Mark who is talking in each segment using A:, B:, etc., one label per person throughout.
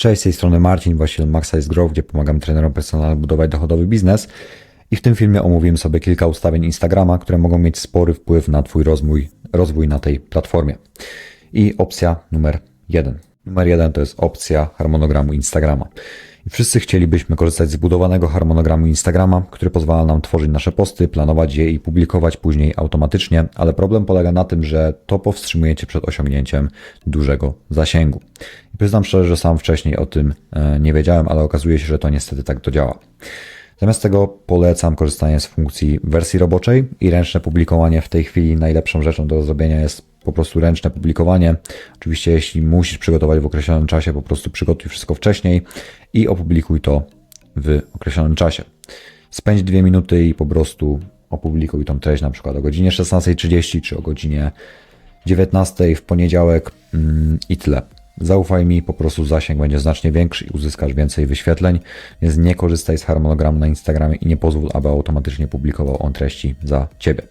A: Cześć, z tej strony Marcin, właściciel Maxize Growth, gdzie pomagam trenerom personalnym budować dochodowy biznes. I w tym filmie omówiłem sobie kilka ustawień Instagrama, które mogą mieć spory wpływ na Twój rozwój, rozwój na tej platformie. I opcja numer jeden. Numer jeden to jest opcja harmonogramu Instagrama. I wszyscy chcielibyśmy korzystać z zbudowanego harmonogramu Instagrama, który pozwala nam tworzyć nasze posty, planować je i publikować później automatycznie, ale problem polega na tym, że to powstrzymuje Cię przed osiągnięciem dużego zasięgu. I przyznam szczerze, że sam wcześniej o tym e, nie wiedziałem, ale okazuje się, że to niestety tak to działa. Zamiast tego polecam korzystanie z funkcji wersji roboczej i ręczne publikowanie. W tej chwili najlepszą rzeczą do zrobienia jest po prostu ręczne publikowanie. Oczywiście, jeśli musisz przygotować w określonym czasie, po prostu przygotuj wszystko wcześniej i opublikuj to w określonym czasie. Spędź dwie minuty i po prostu opublikuj tą treść na przykład o godzinie 16.30 czy o godzinie 19 w poniedziałek mm, i tyle. Zaufaj mi, po prostu zasięg będzie znacznie większy i uzyskasz więcej wyświetleń, więc nie korzystaj z harmonogramu na Instagramie i nie pozwól, aby automatycznie publikował on treści za Ciebie.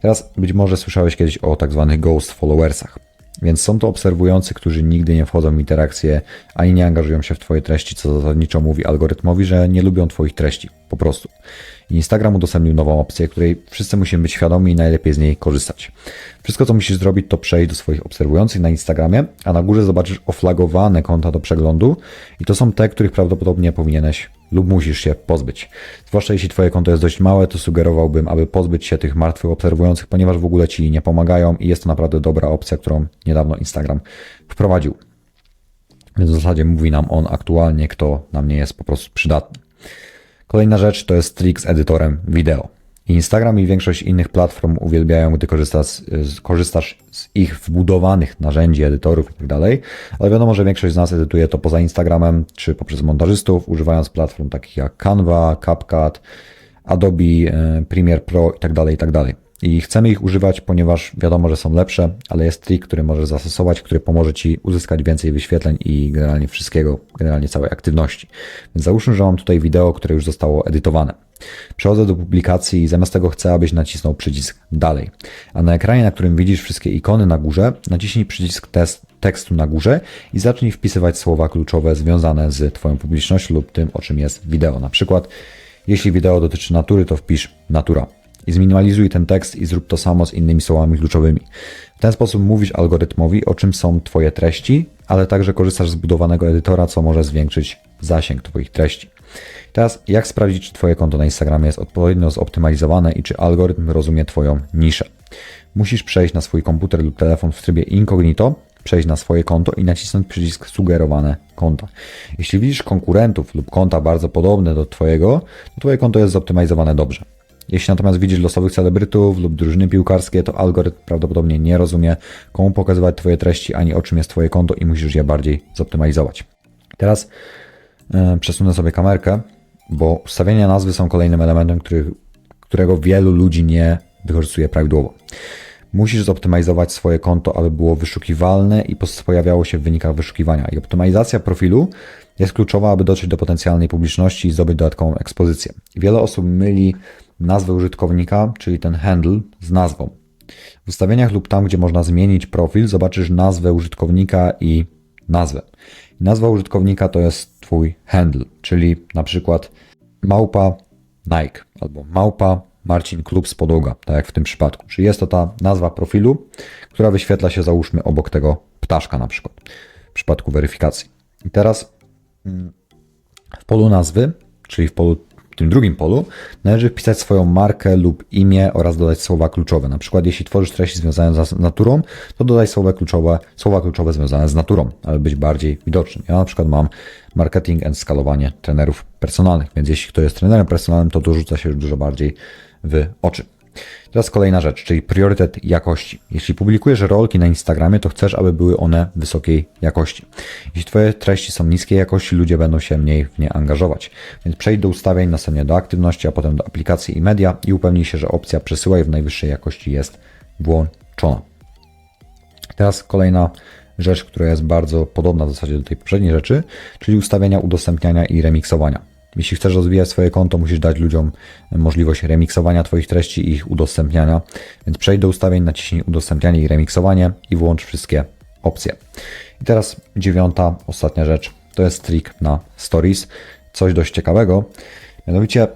A: Teraz być może słyszałeś kiedyś o tak zwanych ghost followersach. Więc są to obserwujący, którzy nigdy nie wchodzą w interakcje ani nie angażują się w Twoje treści, co zasadniczo mówi algorytmowi, że nie lubią Twoich treści. Po prostu. Instagram udostępnił nową opcję, której wszyscy musimy być świadomi i najlepiej z niej korzystać. Wszystko, co musisz zrobić, to przejść do swoich obserwujących na Instagramie, a na górze zobaczysz oflagowane konta do przeglądu i to są te, których prawdopodobnie powinieneś lub musisz się pozbyć. Zwłaszcza jeśli Twoje konto jest dość małe, to sugerowałbym, aby pozbyć się tych martwych obserwujących, ponieważ w ogóle Ci nie pomagają i jest to naprawdę dobra opcja, którą niedawno Instagram wprowadził. Więc w zasadzie mówi nam on aktualnie, kto nam nie jest po prostu przydatny. Kolejna rzecz to jest trik z edytorem wideo. Instagram i większość innych platform uwielbiają, gdy korzystasz, korzystasz z ich wbudowanych narzędzi, edytorów itd. Tak ale wiadomo, że większość z nas edytuje to poza Instagramem czy poprzez montażystów, używając platform takich jak Canva, CapCut, Adobe e, Premiere Pro itd. Tak itd. I chcemy ich używać, ponieważ wiadomo, że są lepsze, ale jest trik, który możesz zastosować, który pomoże Ci uzyskać więcej wyświetleń i generalnie wszystkiego, generalnie całej aktywności. Więc załóżmy, że mam tutaj wideo, które już zostało edytowane. Przechodzę do publikacji i zamiast tego chcę, abyś nacisnął przycisk dalej. A na ekranie, na którym widzisz wszystkie ikony na górze, naciśnij przycisk test, tekstu na górze i zacznij wpisywać słowa kluczowe związane z Twoją publicznością lub tym, o czym jest wideo. Na przykład, jeśli wideo dotyczy natury, to wpisz natura i zminimalizuj ten tekst i zrób to samo z innymi słowami kluczowymi. W ten sposób mówisz algorytmowi, o czym są Twoje treści, ale także korzystasz z budowanego edytora, co może zwiększyć zasięg Twoich treści. Teraz, jak sprawdzić, czy Twoje konto na Instagramie jest odpowiednio zoptymalizowane i czy algorytm rozumie Twoją niszę? Musisz przejść na swój komputer lub telefon w trybie incognito, przejść na swoje konto i nacisnąć przycisk sugerowane konta. Jeśli widzisz konkurentów lub konta bardzo podobne do Twojego, to Twoje konto jest zoptymalizowane dobrze. Jeśli natomiast widzisz losowych celebrytów lub drużyny piłkarskie, to algorytm prawdopodobnie nie rozumie, komu pokazywać Twoje treści, ani o czym jest Twoje konto i musisz je bardziej zoptymalizować. Teraz yy, przesunę sobie kamerkę, bo ustawienia nazwy są kolejnym elementem, który, którego wielu ludzi nie wykorzystuje prawidłowo. Musisz zoptymalizować swoje konto, aby było wyszukiwalne i pojawiało się w wynikach wyszukiwania. I optymalizacja profilu jest kluczowa, aby dotrzeć do potencjalnej publiczności i zdobyć dodatkową ekspozycję. Wiele osób myli nazwę użytkownika, czyli ten handle, z nazwą. W ustawieniach lub tam, gdzie można zmienić profil, zobaczysz nazwę użytkownika i nazwę. nazwa użytkownika to jest Twój handle, czyli na przykład małpa Nike albo małpa Marcin Klub z Podłoga, tak jak w tym przypadku. Czyli jest to ta nazwa profilu, która wyświetla się załóżmy obok tego ptaszka na przykład w przypadku weryfikacji. I teraz mm, w polu nazwy, czyli w polu tym drugim polu należy wpisać swoją markę lub imię oraz dodać słowa kluczowe. Na przykład jeśli tworzysz treści związane z naturą, to dodaj słowa kluczowe, słowa kluczowe związane z naturą, aby być bardziej widocznym. Ja na przykład mam marketing and skalowanie trenerów personalnych, więc jeśli ktoś jest trenerem personalnym, to dorzuca się dużo bardziej w oczy. Teraz kolejna rzecz, czyli priorytet jakości. Jeśli publikujesz rolki na Instagramie, to chcesz, aby były one wysokiej jakości. Jeśli Twoje treści są niskiej jakości, ludzie będą się mniej w nie angażować. Więc przejdź do ustawień, następnie do aktywności, a potem do aplikacji i media i upewnij się, że opcja przesyłaj w najwyższej jakości jest włączona. Teraz kolejna rzecz, która jest bardzo podobna w zasadzie do tej poprzedniej rzeczy, czyli ustawienia udostępniania i remiksowania. Jeśli chcesz rozwijać swoje konto, musisz dać ludziom możliwość remiksowania Twoich treści i ich udostępniania. Więc przejdź do ustawień, naciśnij udostępnianie i remiksowanie i włącz wszystkie opcje. I teraz dziewiąta, ostatnia rzecz to jest trik na stories. Coś dość ciekawego. Mianowicie,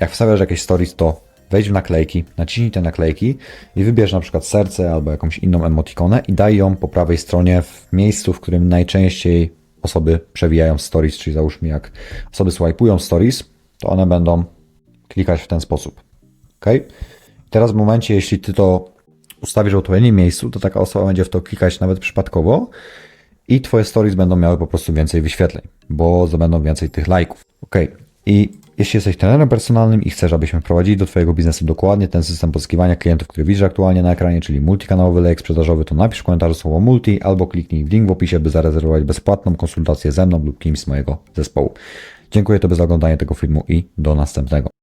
A: jak wstawiasz jakieś stories, to wejdź w naklejki, naciśnij te naklejki i wybierz na przykład serce albo jakąś inną emotikonę i daj ją po prawej stronie w miejscu, w którym najczęściej osoby przewijają stories, czyli załóżmy jak osoby swajpują stories, to one będą klikać w ten sposób. Ok? Teraz w momencie, jeśli ty to ustawisz w odpowiednim miejscu, to taka osoba będzie w to klikać nawet przypadkowo i twoje stories będą miały po prostu więcej wyświetleń, bo zdobędą więcej tych lajków. Ok. I jeśli jesteś trenerem personalnym i chcesz, abyśmy wprowadzili do Twojego biznesu dokładnie ten system pozyskiwania klientów, który widzisz aktualnie na ekranie, czyli multikanałowy lejek sprzedażowy, to napisz w komentarzu słowo multi albo kliknij w link w opisie, by zarezerwować bezpłatną konsultację ze mną lub kimś z mojego zespołu. Dziękuję Tobie za oglądanie tego filmu i do następnego.